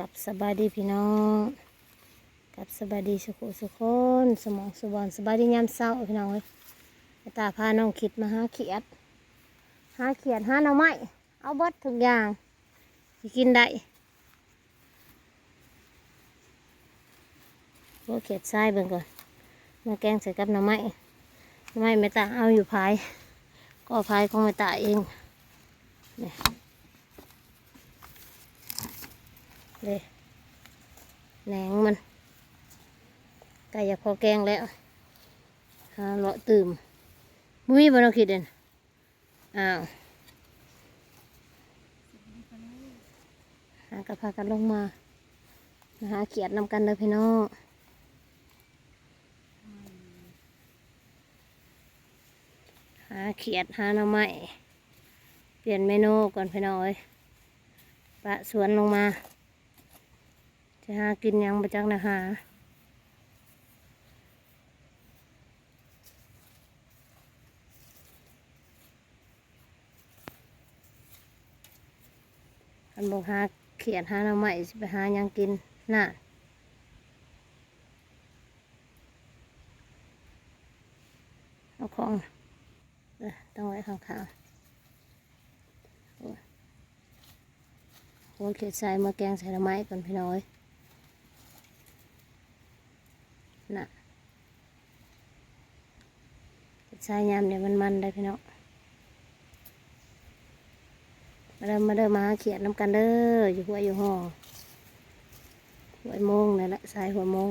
กับสบายดีพี่น้องกับสบายดีสุขสุขคนสมองสุบอนสบายดียามเศร้าพี่น้องเอ้ยตาพาน้องคิดมาหาเขียดหาเขียดหาหน่อไม้เอาบดทุกอย่างสิกินได้โอเขียดทรายเบิ่งก่อนมาแกงใส่กับหน่อไม้หน่อไม้ไม่ตาเอาอยู่ภายก็ภายของไม่ตาเองนี่ เลยแหนงมันไก่อยากพอแกงแล้วหาเลาะตื่มมุ้ยบนเราคิดเด่นอ้าวหากระพากันลงมามาหาเขียดนำกันเลยพี่น้องหาเขียดหาหน่อไม้เปลี่ยนเมนูก่อนพี่น้องเอ้ยปะสวนลงมา จะหากินยังประจักนะหาอันบอกหาเขียนหาหน่อไม้สิไปหายังกินน่ะเอาของต้องไว้ข้างๆโอเขียดใส่มาแกงใส่หน่อไม้ก่อนพี่น้อย น่ะใช้ยามเนี่ยมันมันได้พี่น้องมาเดิมมาเดิมมาเขียดน้ำกันเด้ออยู่หัวอยู่ห้องหัวโมงนี่แหละสายหัวโมง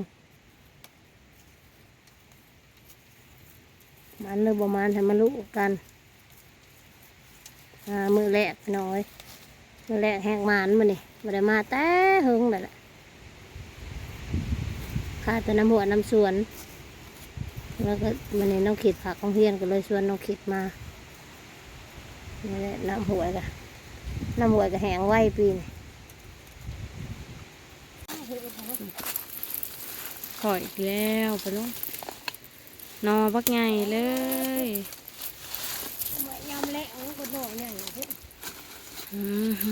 มันเรือประมาณให้มันรู้กันมือแรกน้อยมือแรกแหกมันมานี่มาได้มาแต่หึงเลยแหละ ข้าแต่น้ำหัวน้ำสวน แล้วก็มันในน้องขีดผักของเฮียนก็เลยชวนน้องขีดมานี่แหละน้ำหัวกะน้ำหัวกะแหงไว้ปีนถอยอีกแล้วไปลุงนอบักใหญ่เลยยำเละก็โดเนี่ยอืมฮึ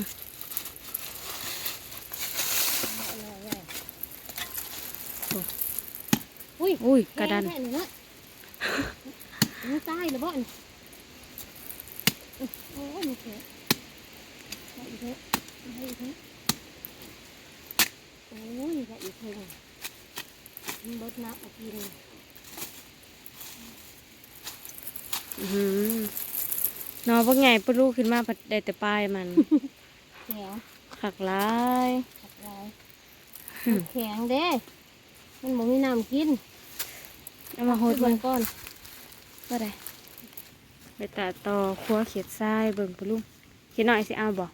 อุ้ยอุ้ยกระดันแค่นี้นะมันตายหรือบ่อนโอ้ยมันเถอะเอาอีกเถอะเอาอีกเถอะโอ้ยจะอีกเถอะมันบดน้ำเอากินอื้อหือนอบักใหญ่ปลูกขึ้นมาผัดได้แต่ปลายมันแข็งขักหลายขัดลายมันแข็งเด้ มันบ่มีน้ำกิน เอามาโหดเบิ่เบิ่งงก่อนว่าได้ไปตัดต่อครัวเขียดทรายเบิ่งปลุงเขียดหน่อยสิเอาบ่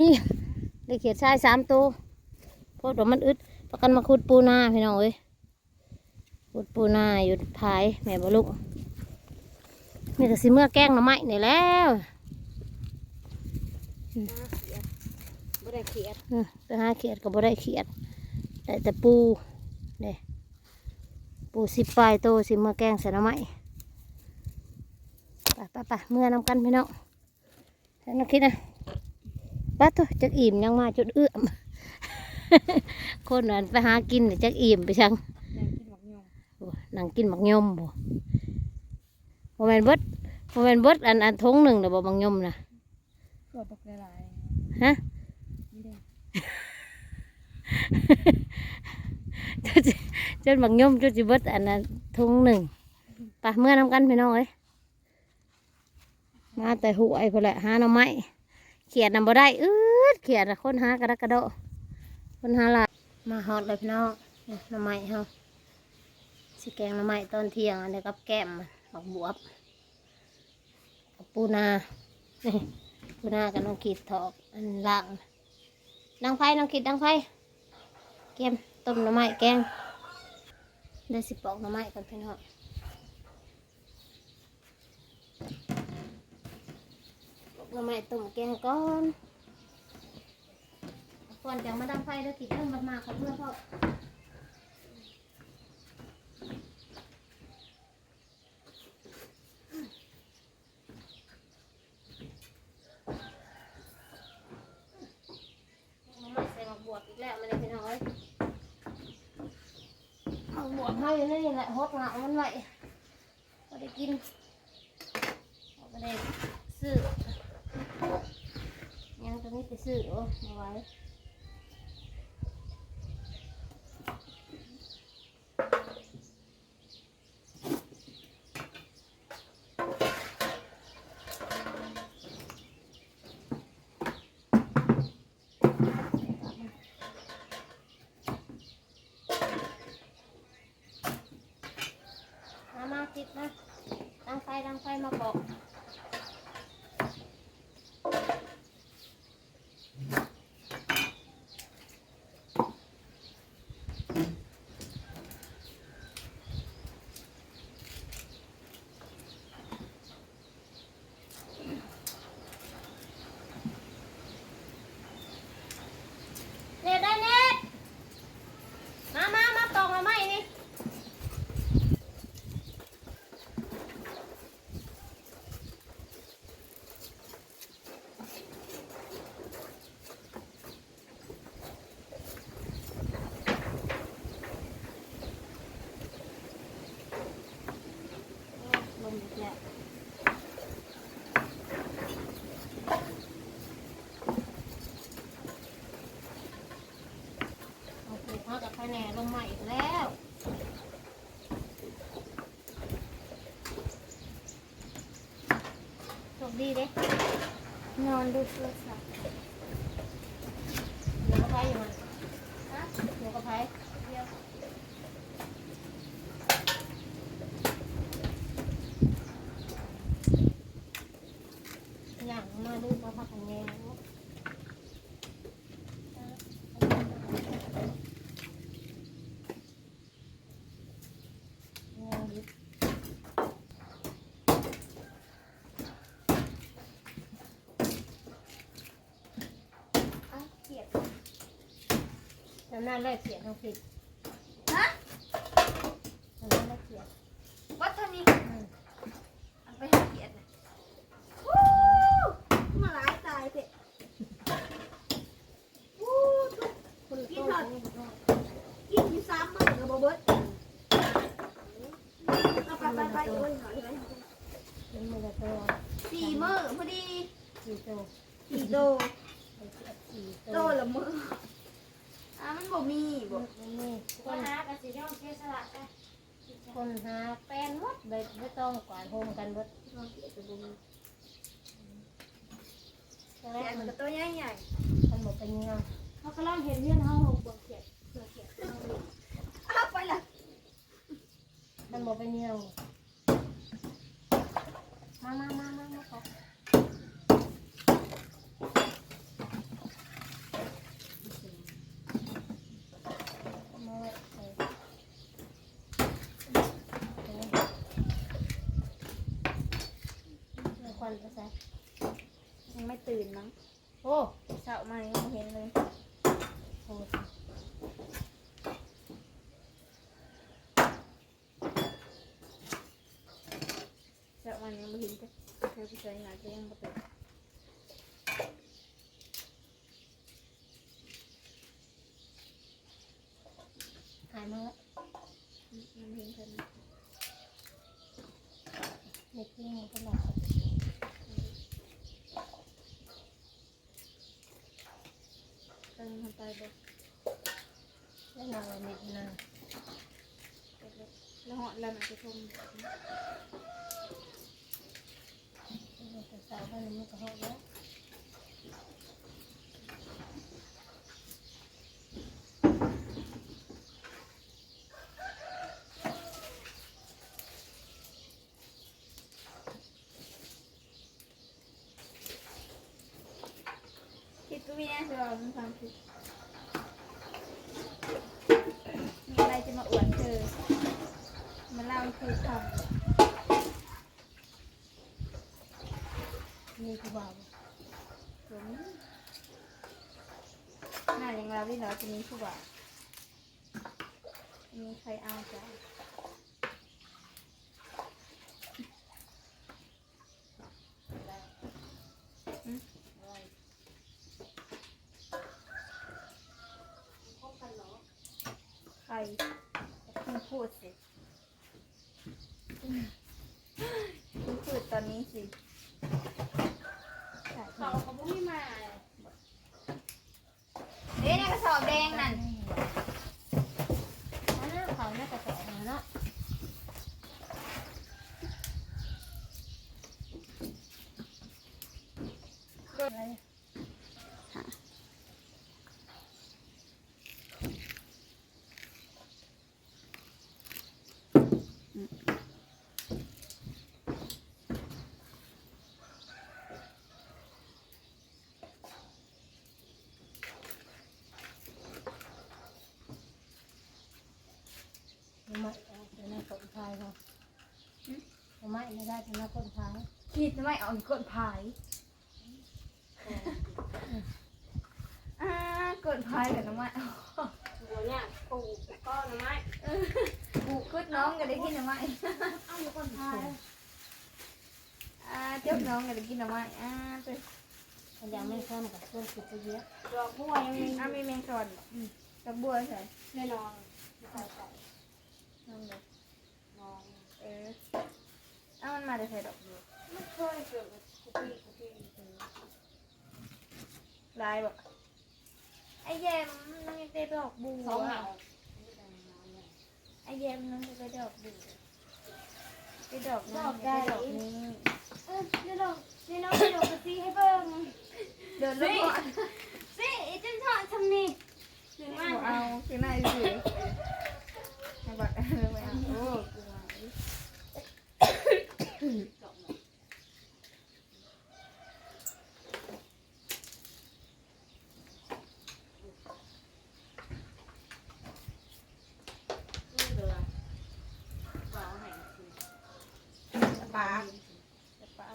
นี่ได้เขียดชายสามตัวโพดว่ามันอึดประกันมาขุดปูนาพี่น้องเอ้ยขุดปูนาอยู่ภายแม่บ่ลูกนี่ก็สิเมื่อแกล้งหน่อไม้นี่แล้วบ่ได้เขียดอืมไปหาเขียดก็บ่ได้เขียดได้แต่ปูเด้ ปูสิบปลายโตวสิเมื่อแกล้งใส่หน่อไม้ไปไปไปเมื่อนำกันพี่น้องฉันนักคิดนะป้าตัวจักอิ่มยังมาจุดเอื้อม คนนั้นไปหากินเดี๋ยวจักอิ่มไปชังนั่งกินบักยงโอ้นั่งกินหมักยมบ่โมเมนเบิดโมเมนเบิดอันอันทงหนึ่งเดี๋ยวบอกหมักยมนะก็บักหลายฮะนี่เด้ จนสิจนหมักยมจนจิเบิดอันนั้นทงหนึ่งไปเมื่อน้ำกันพี่น้องเอ้ยมาแต่หัวไอ้พอแหละหาหน่อไม้เขียดนำบ่ได้อืดเขียดน่ะคนหากระดกกระโดดคนหาลายมาฮอดเลยพี่น้องนี่หน่อไม้เฮาสิแกงหน่อไม้ตอนเที่ยงอันนี้กับแก้มมันหอกบวบกับปูนาปูนากับน้องขีดถอกอันล่างดังไฟน้องขีดดังไฟเกม ต้มหน่อไม้แกงได้สิปอกหน่อไม้ก่อนพี่น้องปอกหน่อไม้ต้มแกงก่อนก่อนจะมาดังไฟเราติดเรื่องมามากับเพื่อนพ่อ เขาอยู่นี่แหละหดเหงามันไว้ก็ได้กินก็ได้ซื้อยังตัวนี้ไปซื้อโอ้เอาไว้มามาติดมาดังไฟดังไฟมาเกาะเน็ตได้เน็ตมามามาตองมาไหมนี่ ลมอีกแล้วโอเคเขากับคะ แนนลงมาอีกแล้วโชคดีเด้นอนดูโทรศัพท์เดี๋ยวกระเพาอยู่มันฮะเดี๋ยวกระเพาเดียว อย่างมาดูมาพักกันเอง จำหน้าเลขเสียงทั้งสิบฮะจำหน้าเลขเสียงวัดเท่านี้อืมเอาไปให้เกียรตินะวู้มาหลายตายเถอะวู้ทุกคุณกิโตนเถอะนี่คุณโตกินอยู่สามมื้อกับบ่เบิดเอาไปไปไปโอ้ยหน่อยไปเป็นมือละโตสี่มื้อพอดีสี่โตสี่โต ไปเสียสี่โต โตละมื้ออ่ามันบ่มีบ่ นี่ คนหากับสิย่อมเสียสละจ้ะคนหาแฟนหมดเลยไม่ต้องกวาดโฮมกันหมดลองเกียรติบ่มีใช่แต่ไหมมัมันตัวใหญ่มันหมดเป็นยังเขากำลังเห็นเพื่อนเขาหกบวกเขียดเสือเขียดเอาดิๆอ้าวไปละมันหมดเป็นยังมามามามามาขอมาไว้ใส่เอาควันไปใส่ยังไม่ตื่นมั้งโอ้เช้ามายังบ่เห็นเลยโหเช้ามายังไม่เห็นจ้ะเธอไปใส่หาจะยังไม่ตื่น หายมาแล้ว ยังบ่เห็นเพิ่น เด็กนี่มันก็หลับ เพิ่นทำไปบ่แล้วนอนอะไร นิดนึงแล้วเหาะแล้วมันจะทมแต่สาวบ้านนี้มันก็หอดแล้วคิดตัวนี้จะเราเป็นความคิดมีอะไรจะมาอวดเธอ มาเล่าให้เธอฟังนี่คือบ่าวผมหน้าอย่างเราที่เราจะมีผู้บ่าวมีใครเอาจ้ะอืม ใครคุณพูดสิคุณพูดตอนนี้สิเขาเขาไม่มา เด้ในกระสอบแดงนั่นอันนั้นเขาน่าจะแตะเนาะ ทำไมเอาแต่หน้าคนพายเขาทำ ไมไม่ได้แต่หน้าคนพายคิดทำไมเอาอีกกดพายอ่ากดพายกับน้ำมันหัวเนี่ยปลูกก็หน่อไม้กูกดน้องกันได้กินน้ำมันเอาอยู่คนพายอ่าเจ้าน้องกันได้กินน้ำมันอ่าตัวมันยังไม่เข้มกับส่วนคิดจะเยอะดอกบัวยังมีอ่ามีแมงสอนกับบัวใส่แน่นอนใส่ใส่น้ำเลย นอน เออเอามันมา ได้ใส่ดอกบัวไม่เคยเกิดคุกกี้คุกกี้ลายบอกไอ้แยมน้องยังได้ดอกบัวสองเหาไอ้แยมน้องจะได้ดอกบัวได้ดอกน้ได้ดอกนี้เออเดี๋ยวเราเดี๋ยวเราไปดูกกระซีให้เบิ่งเดินลงก่อนสิจันทร์ทำนี่ถึงเอามาเอาคือหน้าสิให้บอกเออไปเอา โอ้กลัวปลาจะป้า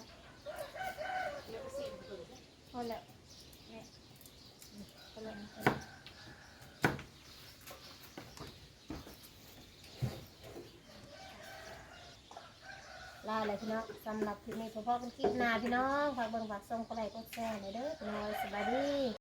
พอแล้วเนี่ยพอแล้วลาเลยพี่น้องสำหรับคลิปนี้เฉพาะเป็นคลิปหน้าพี่น้องฝากเบิ่งฝากส่งก็ไลค์กดแชร์หน่อยเด้อพี่น้องสบายดี